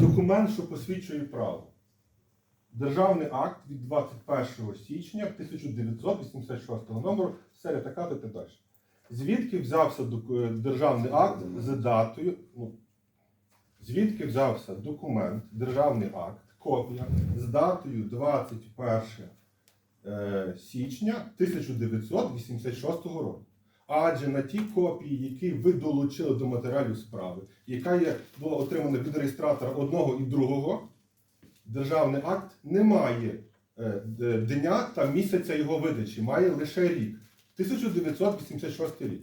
документ, що посвідчує право. Державний акт від 21 січня 1986 номеру, серія така так далі. Звідки взявся е, державний акт з датою? Ну, звідки взявся документ, державний акт, копія з датою 21 е, січня 1986 року? Адже на тій копії, які ви долучили до матеріалів справи, яка є, була отримана від реєстратора одного і другого, державний акт не має е, дня та місяця його видачі, має лише рік. 1986 рік,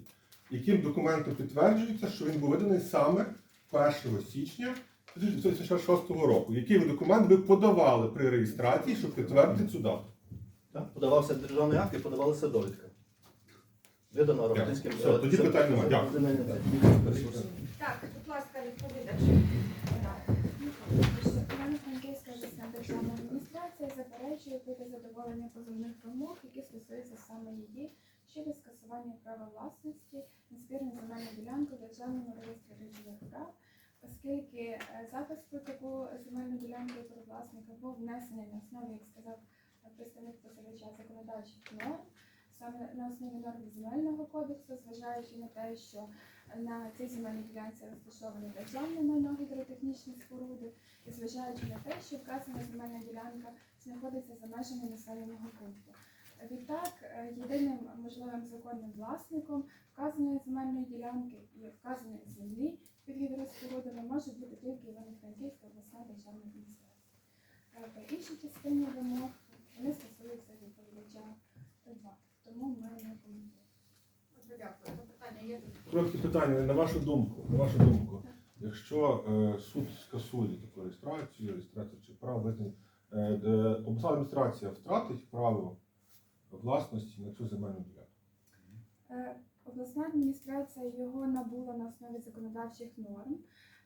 яким документом підтверджується, що він був виданий саме 1 січня 1986 року. Який ви документ ви подавали при реєстрації, щоб підтвердити цю дату? Так, Подавався державний акт і подавалася довідка. Видано Рогатинським. Все, е, тоді питань. Дякую. земельним ресурсом. Так, будь ласка, відповідач. Івано-Франківська обласна державна адміністрація заперечує проти задоволення позовних вимог, які стосуються саме її щодо скасування права власності на спірну земельну ділянку в державному реєстрі речових прав, оскільки е, запис про таку земельну ділянку про власника був внесений на основі, як сказав е, представник позивача законодавчих норм, саме на основі норм земельного кодексу, зважаючи на те, що на цій земельній ділянці розташоване державне майно гідротехнічні споруди, і зважаючи на те, що вказана земельна ділянка знаходиться за межами населеного пункту. Відтак, е, єдиним можливим законним власником вказаної земельної ділянки і вказаної землі під гідроспорудами може бути тільки Івано-Франківська обласна державна адміністрація. Е, По іншій частині вимог вони стосуються відповідача 2, тому ми не коментуємо. Дякую. Запитання є? Трохи питання на вашу думку. На вашу думку, якщо е, суд скасує таку реєстрацію, реєстрацію чи право визнання, е, де обласна адміністрація втратить право власності на цю земельну ділянку. Е, Обласна адміністрація його набула на основі законодавчих норм.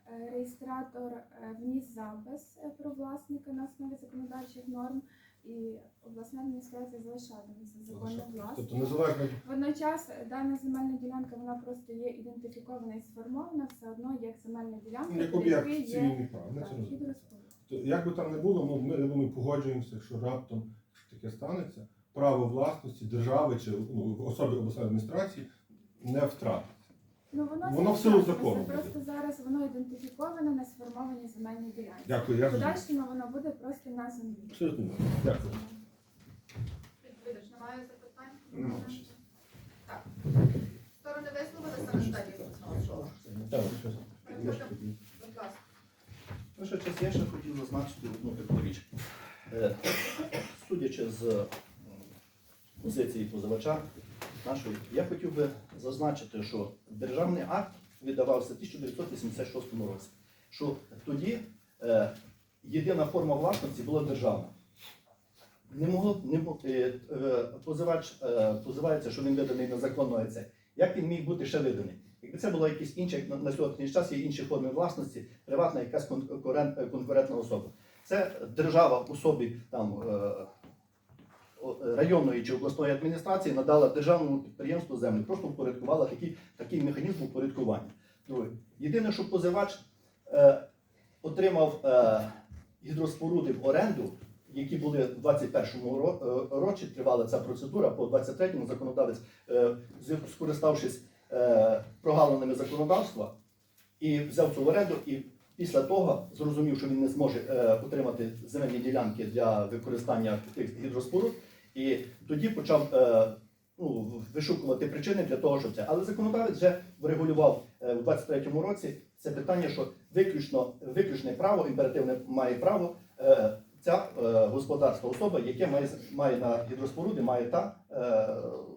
Е, Реєстратор е, вніс запис е, про власника на основі законодавчих норм, і обласна адміністрація залишатиметься законним Тобто власником. незалежно Водночас е, дана земельна ділянка вона просто є ідентифікована і сформована все одно як земельна ділянка, як об'єкт якою є прав. Так, розуміємо. То Як би там не було, ну, ми, ми погоджуємося, що раптом таке станеться, право власності держави чи ну, особи обласної адміністрації не втратить. Ну воно, Воно в це силу так, закону Просто, зараз воно ідентифіковане на сформованій земельній ділянці. Дякую, я В. Подальшому воно буде просто на землі. Абсолютно. Дякую. Відповідач, немає запитань? Немає. Так. Сторони висловилися на стадії. Так. Будь ласка. Ну, ще час я ще хотів зазначити одну таку річ. Е, Судячи з позиції позивача нашої, я хотів би зазначити, що державний акт видавався в 1986 році. Що тоді е, єдина форма власності була державна. Не могло, не, е, е, позивач е, позивається, що він виданий незаконно АЦ. Як він міг бути ще виданий? Якби це була якісь інші, як на, на сьогоднішній час є інші форми власності, приватна якась конкурент, е, конкурентна особа. Це держава в особі там, е, районної чи обласної адміністрації надала державному підприємству землю, просто впорядкувала такий, такий механізм упорядкування. Друге. Єдине, що позивач е, отримав е, гідроспоруди в оренду, які були в 21-му ро- е, році, тривала ця процедура, по 23-му законодавець, е, скориставшись е, прогалинами законодавства, і взяв цю оренду, і після того зрозумів, що він не зможе е, отримати земельні ділянки для використання тих гідроспоруд, і тоді почав е, ну, вишукувати причини для того, щоб це. Але законодавець вже врегулював е, в 23-му році це питання, що виключно виключне право, імперативне має право. е, Ця господарська особа, яке має, має на гідроспоруди, має та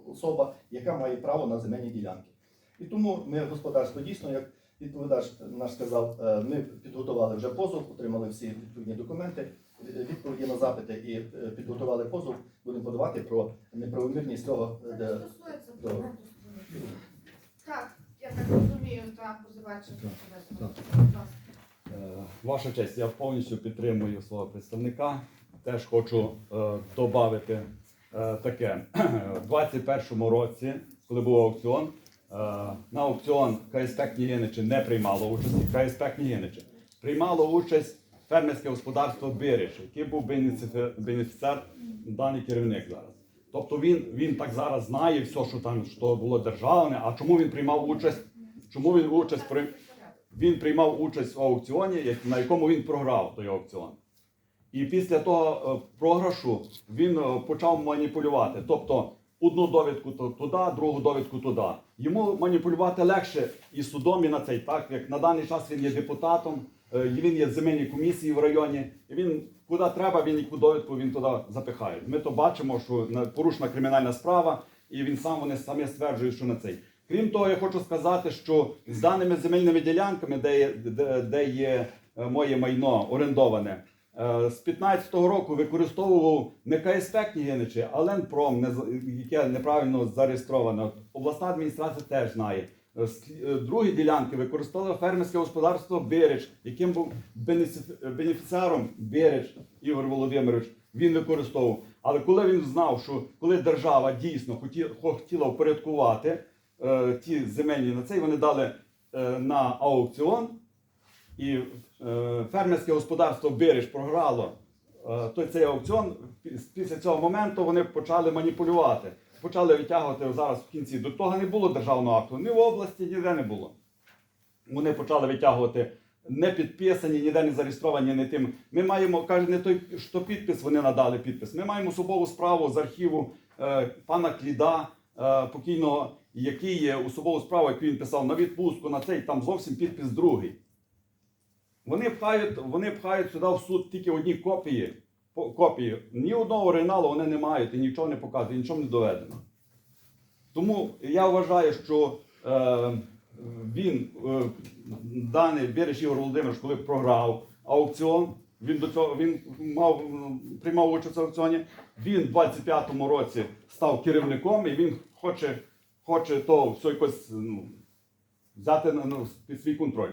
особа, яка має право на земельні ділянки. І тому ми господарство дійсно, як відповідач наш сказав, ми підготували вже позов, отримали всі відповідні документи, відповіді на запити і е, підготували позов. Будемо подавати про неправомірність цього. Це де- не стосується до- Так, я так розумію, так, позивач. Так, Будь ласка. Е, Ваша честь, я повністю підтримую свого представника. Теж хочу е, додати е, таке. У 21-му році, коли був аукціон, е, на аукціон КСП Княгиничі не приймало участі. КСП Княгиничі приймало участь фермерське господарство Бириш, який був бенефіці- бенефіціар, даний керівник зараз. Тобто він, він так зараз знає все, що там що було державне. А чому він приймав участь? Чому він участь при він приймав участь в аукціоні, на якому він програв той аукціон. І після того е, програшу він е, почав маніпулювати. Тобто одну довідку туди, другу довідку туди. Йому маніпулювати легше і судом, і на цей так, як на даний час він є депутатом, він є в земельній комісії в районі. І він куди треба, він яку довідку він туди запихає. Ми то бачимо, що на- порушена кримінальна справа, і він сам вони самі стверджують, що на цей. Крім того, я хочу сказати, що з даними земельними ділянками, де є, де, де є е, моє майно орендоване, е, з 15-го року використовував не КСП Княгиничі, а Ленпром, яке неправильно зареєстроване. Обласна адміністрація теж знає. Е, Другі ділянки використовував фермерське господарство Береж, яким був бенефіціаром Береж Ігор Володимирович. Він використовував. Але коли він знав, що коли держава дійсно хотіла впорядкувати е, ті земельні на цей, вони дали е, на аукціон, і е, фермерське господарство Береж програло е, той цей аукціон. Після цього моменту вони почали маніпулювати. Почали витягувати зараз в кінці. До того не було державного акту, ні в області, ніде не було. Вони почали витягувати не підписані, ніде не зареєстровані не тим. Ми маємо, каже, не той, що підпис, вони надали підпис. Ми маємо особову справу з архіву е, пана Кліда, е, покійного, який є особову справу, яку він писав на відпустку, на цей, там зовсім підпис другий. Вони пхають, вони пхають сюди в суд тільки одні копії. Копії. Ні одного оригіналу вони не мають і нічого не показують, нічого не доведено. Тому я вважаю, що е, він, е, даний Береш Ігор Володимирович, коли програв аукціон, він до цього він мав приймав участь в аукціоні. Він в 25-му році став керівником і він хоче, хоче то все якось ну, взяти ну, під свій контроль.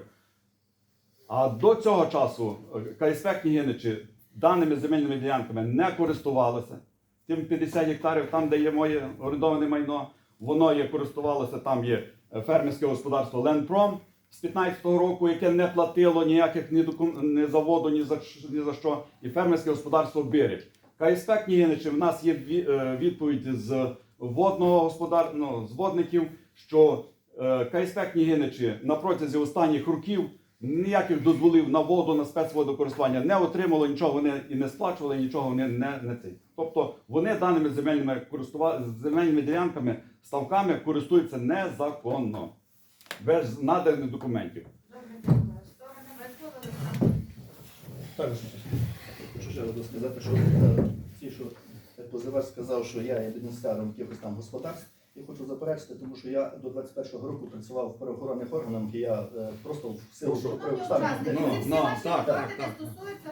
А до цього часу е, КСП Княгиничі даними земельними ділянками не користувалися. Тим 50 гектарів, там, де є моє орендоване майно, воно є користувалося, там є е, фермерське господарство Ленпром з 15-го року, яке не платило ніяких ні, докум... ні заводу, ні за, ні за що, і фермерське господарство Біріч. КСП Княгиничі, в нас є е, відповідь з водного господар... ну, з водників, що е, КСП Княгиничі на протязі останніх років ніяких дозволів на воду, на спецводокористування не отримало, нічого вони і не сплачували, нічого вони не, не цей. Тобто вони даними земельними користува... земельними ділянками, ставками користуються незаконно, без наданих документів. Добре, дякую. Сторони висловили. Так, Хочу ще раз сказати, що е, ці, що позивач сказав, що я є бенефіціаром якихось там господарств, я хочу заперечити, тому що я до 21-го року працював в правоохоронних органах, і я е, просто в силу Ну, Ну, ну, так, так, так. стосуються